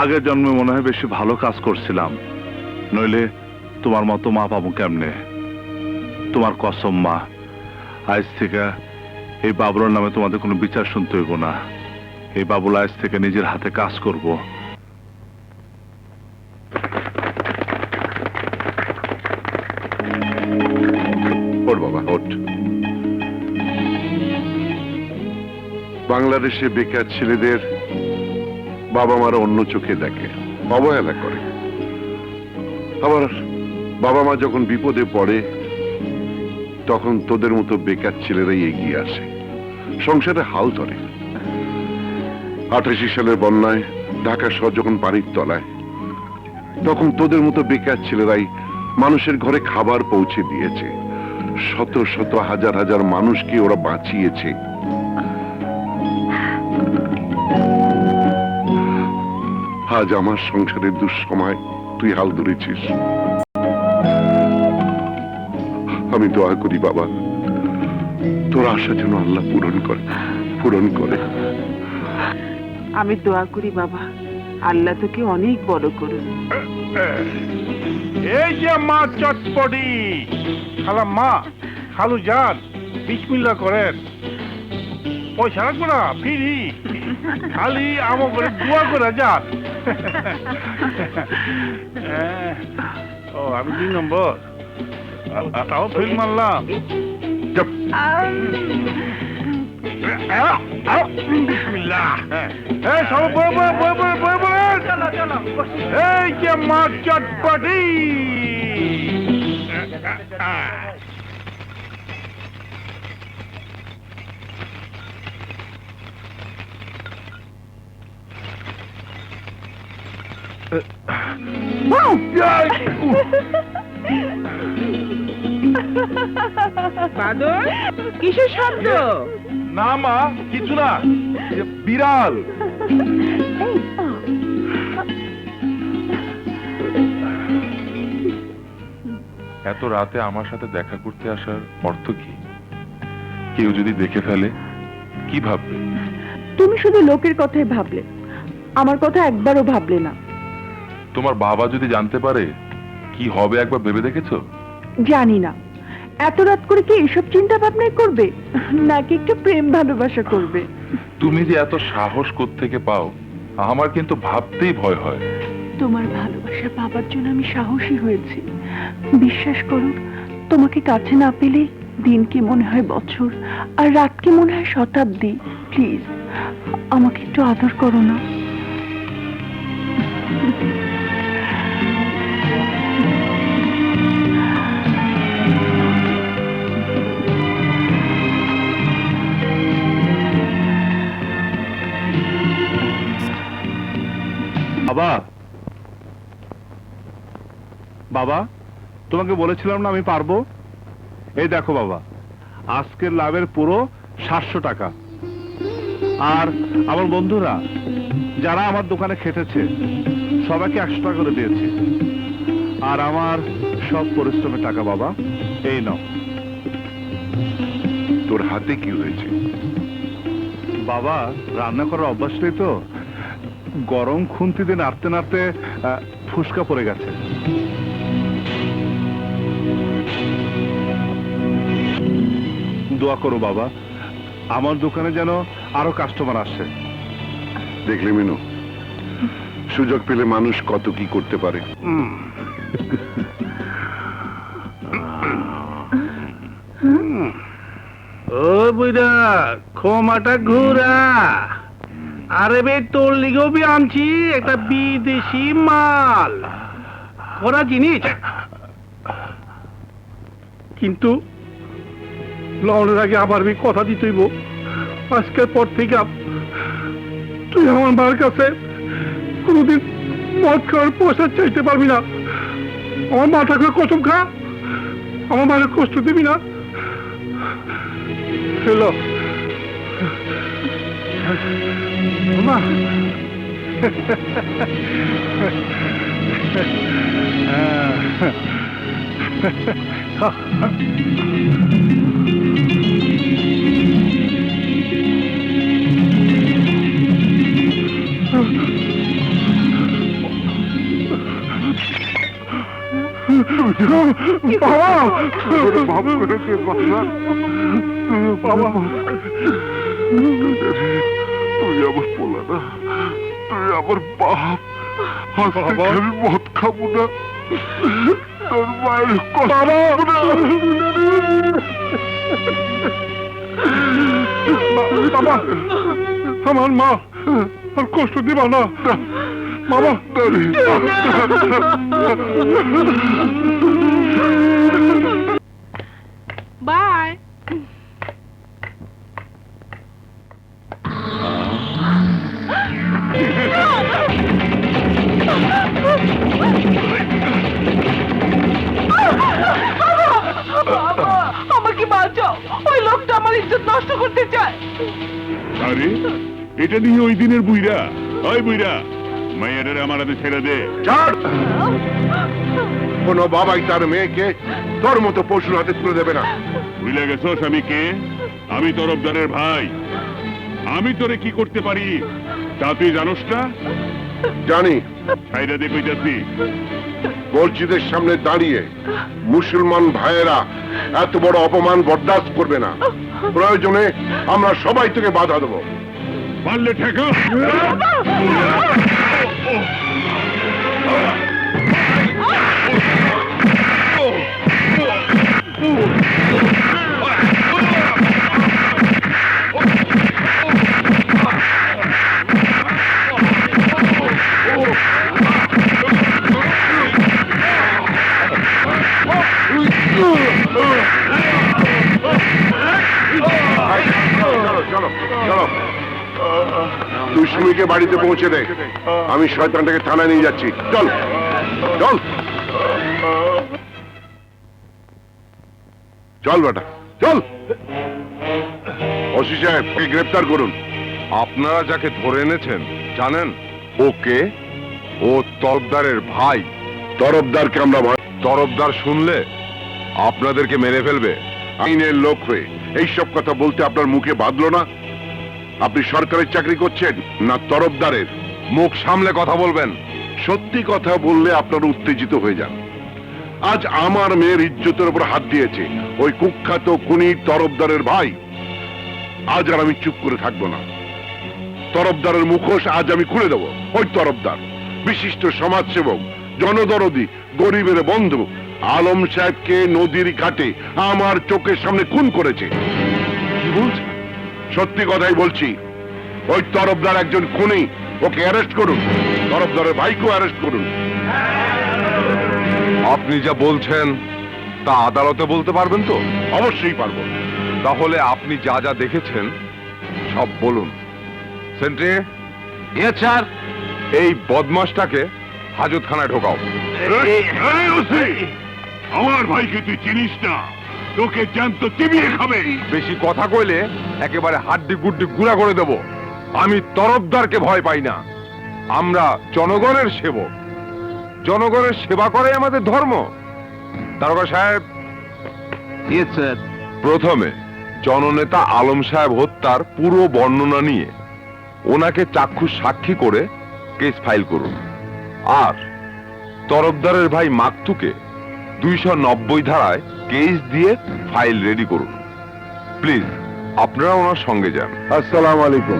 আগের জন্মে মনে হয় বেশি ভালো কাজ করছিলাম। নইলে তোমার মতো মা পাবো কেমনে? তোমার কসম মা, আজ থেকে এই বাবুলার নামে তোমাদের কোনো বিচার শুনতে হইব না। এই বাবুল আজ থেকে নিজের হাতে কাজ করব। বাংলাদেশে বেকার ছেলেদের বাবা মারা অন্য চোখে দেখে অবহেলা করে। আবার বাবা মা যখন বিপদে পড়ে, তখন তোদের মতো বেকার ছেলেরাই এগিয়ে আসে। সংসারে হাল ধরে। আঠাশি সালের বন্যায় ঢাকা শহর যখন পানির তলায়, তখন তোদের মতো বেকার ছেলেরাই মানুষের ঘরে খাবার পৌঁছে দিয়েছে। শত শত হাজার হাজার মানুষকে ওরা বাঁচিয়েছে। আজ আমার সংসারের দুঃসময় তুই হাল ধরেছিস। আমি দোয়া করি বাবা তোর আশা যেন আল্লাহ পূরণ করে পূরণ করে। আমি দোয়া করি বাবা আল্লাহ তোকে অনেক বড় করুন। এই যে মা চটপটি খালা মা খালু যান বিসমিল্লা করেন। পয়সা রাখব না ফিরি। খালি আমো করে দোয়া করে যান। ও আমি দুই নম্বর। তাও ফেল মারলাম। চুপ। বিসমিল্লাহ এই সব বয় বয় বয় বয় বয় বয় এই যে মা চটপটি বাদর কিসের শব্দ? না মা কিছু না। বিড়াল। এত রাতে আমার সাথে দেখা করতে আসার অর্থ কি? কেউ যদি দেখে ফেলে কি ভাববে? তুমি শুধু লোকের কথাই ভাবলে। আমার কথা একবারও ভাবলে না। তোমার বাবা যদি জানতে পারে কি হবে একবার ভেবে দেখেছ? জানি না। এত রাত করে কি এসব চিন্তা ভাবনাই করবে? নাকি একটু প্রেম ভালোবাসা করবে? তুমি যে এত সাহস থেকে পাও আমার কিন্তু ভাবতেই ভয় হয়। তোমার ভালোবাসা পাবার জন্য আমি সাহসী হয়েছি। বিশ্বাস করো তোমাকে কাছে না পেলে দিন কি মনে হয় বছর আর রাত কি মনে হয় শতাব্দী? প্লিজ আমাকে একটু আদর করো না। বাবা, তোমাকে বলেছিলাম না আমি পারব? এই দেখো বাবা, আজকের লাভের পুরো সাতশো টাকা। আর আমার বন্ধুরা, যারা আমার দোকানে খেটেছে, সবাইকে একশো টাকা করে দিয়েছি। আর আমার সব পরিশ্রমের টাকা বাবা, এই নাও। তোর হাতে কি হয়েছে? বাবা, রান্না করার অভ্যাস নেই তো? গরম খুন্তি দিয়ে নাড়তে নাড়তে ফুসকা পড়ে গেছে। দোয়া করো বাবা। আমার দোকানে যেন আরও কাস্টমার আসে। দেখলে মিনু সুযোগ পেলে মানুষ কত কি করতে পারে। ও বুইরা ক্ষমাটা ঘুরা। আরে বে তোর লিগেও বি আনছি একটা বিদেশি মাল। করা জিনিস। কিন্তু লওনের আগে আবার আমি কথা দিতেইব। আজকের পর থেকে তুই আমার মার কাছে কোনোদিন মদ খাওয়ার পয়সা চাইতে পারবি না। আমার মা ঠাকুর কসম খা। আমার মায়ের কষ্ট দিবি না। হ্যালো মা। বাবা! ভাব করে দে বাবা। বাবা। তুই আমার পোলা না। তুই আমার বাপ। আজ থেকে আমি মদ খাব না। তোর মায়ের বাবা! বাবা! আমার মা আর কষ্ট দিবা না। বাবা। বাই। আমাকে বাঁচাও। ওই লোকটা আমার ইজ্জত নষ্ট করতে চায়। আরে এটা নিয়ে ওই দিনের বুইরা ওই বুইরা মাইয়ারে আমার হাতে ছেড়ে দে। ছাড়! কোনো বাবাই তার মেয়েকে তোর মতো পশুর হাতে তুলে দেবে না। ভুলে গেছোস আমি কে আমি তরফদারের ভাই। আমি তোরে কি করতে পারি? তা তুই জানোস না? জানি। ছাইরা দে কইতাছি মসজিদের সামনে দাঁড়িয়ে মুসলমান ভাইয়েরা এত বড় অপমান বরদাস্ত করবে না। প্রয়োজনে আমরা সবাই তোকে বাধা দেবো। পারলে ঠেকা চলো সুমিকে বাড়িতে পৌঁছে দে। আমি শয়তানটাকে থানায় নিয়ে যাচ্ছি। চল। চল। চল বেটা, চল। ওসি সাহেব ওকে গ্রেপ্তার করুন। আপনারা যাকে ধরে এনেছেন, জানেন? ওকে, ও তরফদারের ভাই। তরফদারকে আমরা ভয় তরফদার শুনলে আপনাদেরকে মেরে ফেলবে। আইনের লোক হয়ে। এইসব কথা বলতে আপনার মুখে বাঁধলো না? আপনি সরকারের চাকরি করছেন না তরফদারের? মুখ সামলে কথা বলবেন। সত্যি কথা বললে আপনার উত্তেজিত হয়ে যান। আজ আমার মেয়ের ইজ্জতের উপর হাত দিয়েছে ওই কুখ্যাত খুনি তরফদারের ভাই। আজ আর আমি চুপ করে থাকব না। তরফদারের মুখোশ আজ আমি খুলে দেব। ওই তরফদার, বিশিষ্ট সমাজসেবক, জনদরদি, গরিবের বন্ধু, আলম সাহেবকে নদীর ঘাটে আমার চোখের সামনে খুন করেছে। কি বলছে সত্যি কথাই বলছি ওই তরফদার একজন খুনি ওকে অ্যারেস্ট করুন তরফদারের ভাইকেও অ্যারেস্ট করুন আপনি যা বলছেন তা আদালতে বলতে পারবেন তো অবশ্যই পারব তাহলে আপনি যা যা দেখেছেন সব বলুন সেন্ট্রি স্যার এই বদমাসটাকে হাজতখানায় ঢোকাও আমার ভাইকে তুই চিনিস না তোকে জ্যান্ত চিবিয়ে খাবে। বেশি কথা কইলে একেবারে হাড্ডি গুড্ডি গুড়া করে দেব। আমি তরফদারকে ভয় পাই না। আমরা জনগণের সেবক। জনগণের সেবা করে আমাদের ধর্ম। তারকা সাহেব। প্রথমে জননেতা আলম সাহেব হত্যার পুরো বর্ণনা নিয়ে ওনাকে চাক্ষুষ সাক্ষী করে কেস ফাইল করুন। আর তরফদারের ভাই মাকতুকে দুইশো নব্বই ধারায় কেস দিয়ে ফাইল রেডি করুন। প্লিজ আপনারা ওনার সঙ্গে যান। আসসালাম আলাইকুম।